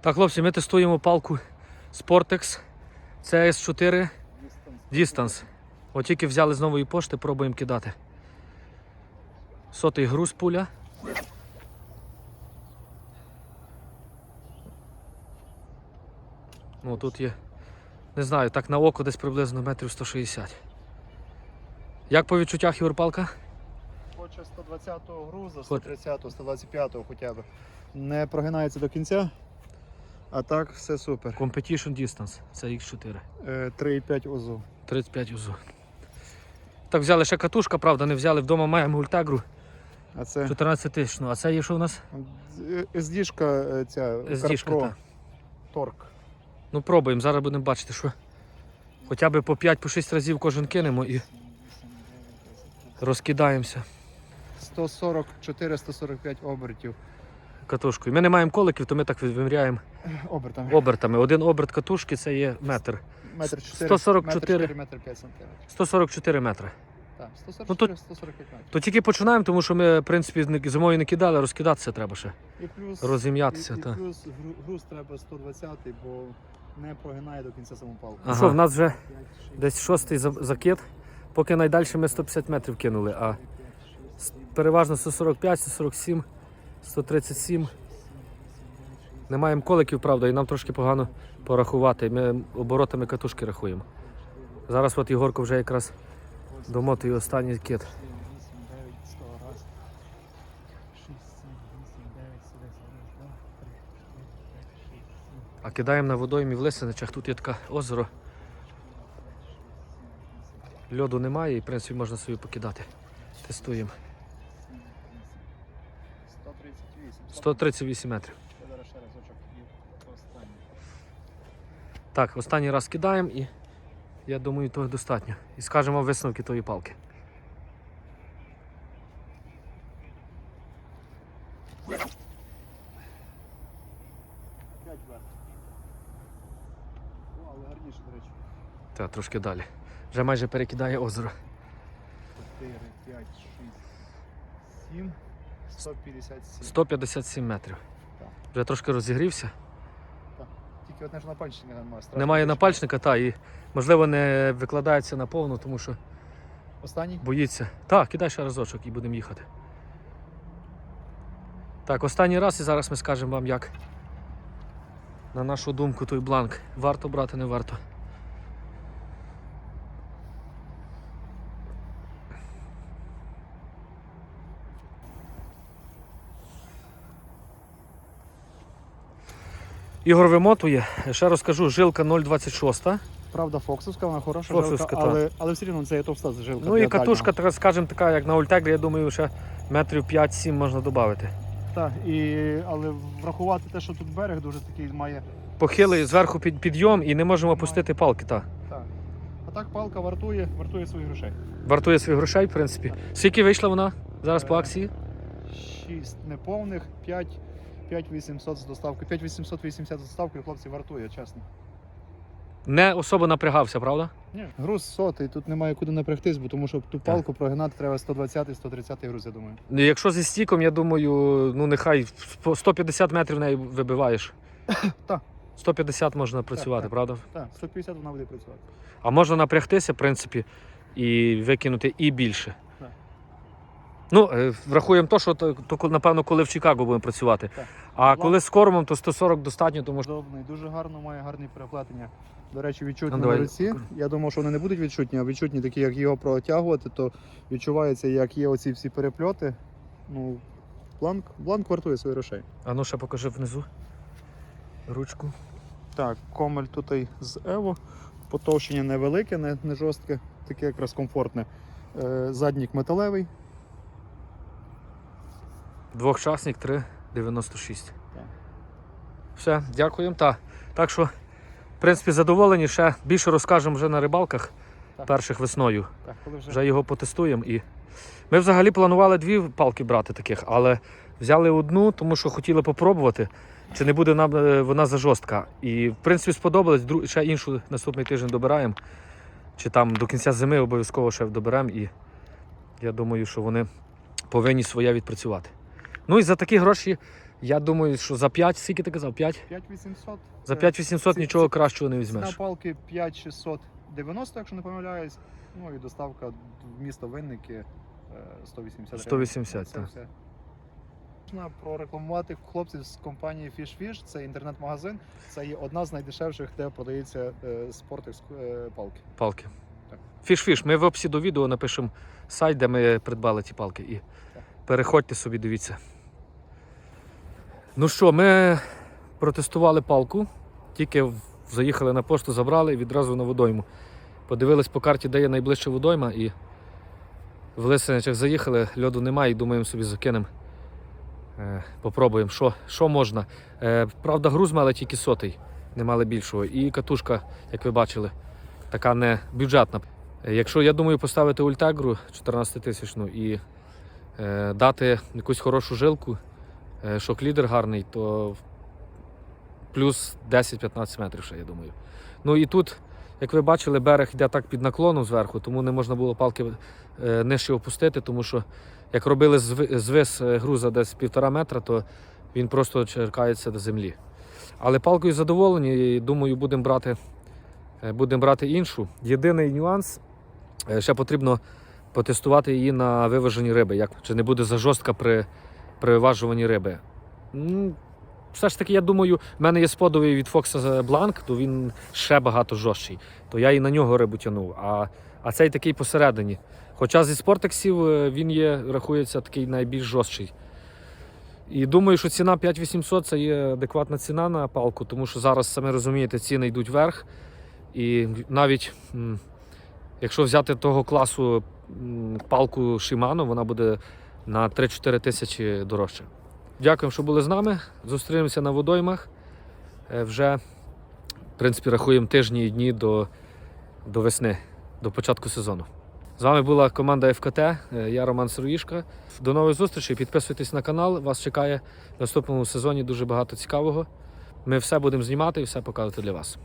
Так, хлопці, ми тестуємо палку Sportex CS4 Distance. От тільки взяли з нової пошти, пробуємо кидати. Сотий груз пуля. Ну, тут є, не знаю, так на око десь приблизно метрів 160. Як по відчуттях Європалка? Хоче 120-го груза, 130-го, 125-го хоча б. Не прогинається до кінця. А так все супер. Competition Distance. Це X4. Е, 3,5 ОЗУ. 35 УЗУ. Так, взяли ще катушка, правда, не взяли. Вдома маємо ультегру А це 14 тисяч. А це є що у нас? SD-шка е, ця SD-шка, та. Торк. Ну пробуємо, зараз будемо бачити, що хоча б по 5-6 разів кожен кинемо і розкидаємося 144-145 обертів. катушкою. Ми не маємо коликів, то ми так виміряємо Обертами. обертами. Один оберт катушки це є метр. Метр 4, 144. метр 4, метр 5 сантиметрів. 144 метри. Так, Ну, 144, 145 метрів. То тільки починаємо, тому що ми, в принципі, зимою не кидали, розкидатися треба ще. І плюс, Розім'ятися, і, і плюс груз треба 120, бо не прогинає до кінця саму палку. Ага. Що, в нас вже десь шостий закид. Поки найдальше ми 150 метрів кинули, а переважно 145, 147, 137. Не маємо коликів, правда, і нам трошки погано порахувати. Ми оборотами катушки рахуємо. Зараз от Єгорко вже якраз домотує останній кит. А кидаємо на водоймі в Лисиничах. Тут є таке озеро. Льоду немає і, в принципі, можна собі покидати. Тестуємо. 138. 138 метрів. Так, останній раз кидаємо і я думаю, того достатньо. І скажемо висновки тої палки. Так, трошки далі. Вже майже перекидає озеро. 4, 5, 6, 7, 157. 157 метрів. Так. Вже трошки розігрівся. Тільки одне ж напальчика немає. страшно Немає напальчника, та і можливо не викладається на повну, тому що Останній? боїться. Так, кидай ще разочок і будемо їхати. Так, останній раз і зараз ми скажемо вам, як на нашу думку той бланк. Варто брати, не варто. Ігор вимотує. Ще розкажу, жилка 0,26. Правда, фоксовська, вона хороша Фоксовська, жилка, але, але все рівно це є товста жилка. Ну і катушка, дальнього. така, скажімо, така, як на Ультегрі, я думаю, ще метрів 5-7 можна додати. Так, і, але врахувати те, що тут берег дуже такий має. Похилий зверху під підйом і не можемо опустити палки. Та. Так. А так палка вартує, вартує своїх грошей. Вартує своїх грошей, в принципі. Скільки вийшла вона зараз по Е, акції? 6 неповних, 5, 5800 з доставкою. 5880 з доставкою, хлопці, вартує, чесно. Не особо напрягався, правда? Ні. Груз сотий, тут немає куди напрягтись, бо тому що ту палку прогинати треба 120-130 груз, я думаю. Ну, Якщо зі стіком, я думаю, ну нехай 150 метрів неї вибиваєш. Так. 150 можна працювати, так. правда? Так, 150 вона буде працювати. А можна напрягтися, в принципі, і викинути і більше. Ну, е, врахуємо то, що то, то, напевно, коли в Чикаго будемо працювати. Так. А коли з кормом, то 140 достатньо, тому що. Удобний, дуже гарно має гарні переплетення. До речі, відчутні Ну, на руці. Я думав, що вони не будуть відчутні, а відчутні такі, як його протягувати, то відчувається, як є оці всі перепльоти. Ну, бланк, бланк вартує своїх грошей. А ну ще покажи внизу. Ручку. Так, комель тут з Evo. Потовщення невелике, не, не жорстке, таке якраз комфортне. Е, заднік металевий. Двохчасник 3,96. Все, дякуємо. Та. Так що, в принципі, задоволені. Ще більше розкажемо вже на рибалках Так. перших весною. Так, коли вже, Вже його потестуємо. І... Ми взагалі планували дві палки брати таких, але взяли одну, тому що хотіли попробувати, чи не буде нам е, вона за жорстка. І в принципі сподобалось. Дру- Ще іншу наступний тиждень добираємо. Чи там до кінця зими обов'язково ще доберемо. І я думаю, що вони повинні своє відпрацювати. Ну і за такі гроші Я думаю, що за 5, скільки ти казав? 5? 5800. За 5800 нічого кращого не Ціна візьмеш. палки 5690, якщо не помиляюсь. Ну і доставка в місто Винники е, 180 180, так. Можна прорекламувати хлопців з компанії Fish Fish. Це інтернет-магазин. Це є одна з найдешевших, де продається е, спортекс е, палки. Палки. Фіш-фіш. Ми в описі до відео напишемо сайт, де ми придбали ті палки. І переходьте собі, дивіться. Ну що, ми протестували палку, тільки заїхали на пошту, забрали і відразу на водойму. Подивились по карті, де є найближча водойма, і в Лисиничах заїхали, льоду немає, і думаємо собі закинемо. Е, попробуємо, що, що можна. Е, правда, груз мали тільки сотий, не мали більшого. І катушка, як ви бачили, така не бюджетна. Е, Якщо я думаю поставити ультегру 14 тисячну і дати якусь хорошу жилку, шок-лідер гарний, то плюс 10-15 метрів ще, я думаю. Ну і тут, як ви бачили, берег йде так під наклоном зверху, тому не можна було палки е, нижче опустити, тому що як робили звис е, груза десь півтора метра, то він просто черкається до землі. Але палкою задоволені і думаю, будемо брати, е, будемо брати іншу. Єдиний нюанс, е, ще потрібно потестувати її на виваженні риби, як, чи не буде зажорстка при, при виважуванні риби. Все ж таки, я думаю, в мене є сподовий від Fox Blanc, то він ще багато жорсткий. То я і на нього рибу тягнув. А, а цей такий посередині. Хоча зі спортексів е, він є, рахується такий найбільш жорсткий. І думаю, що ціна 5800 це є адекватна ціна на палку, тому що зараз, самі розумієте, ціни йдуть вверх. І навіть якщо взяти того класу палку Shimano, вона буде на 3-4 тисячі дорожче. Дякуємо, що були з нами. Зустрінемося на водоймах. Е, Вже, в принципі, рахуємо тижні і дні до, до весни, до початку сезону. З вами була команда ФКТ. е, Я Роман Сироїшка. До нових зустрічей. Підписуйтесь на канал. Вас чекає в наступному сезоні дуже багато цікавого. Ми все будемо знімати і все показувати для вас.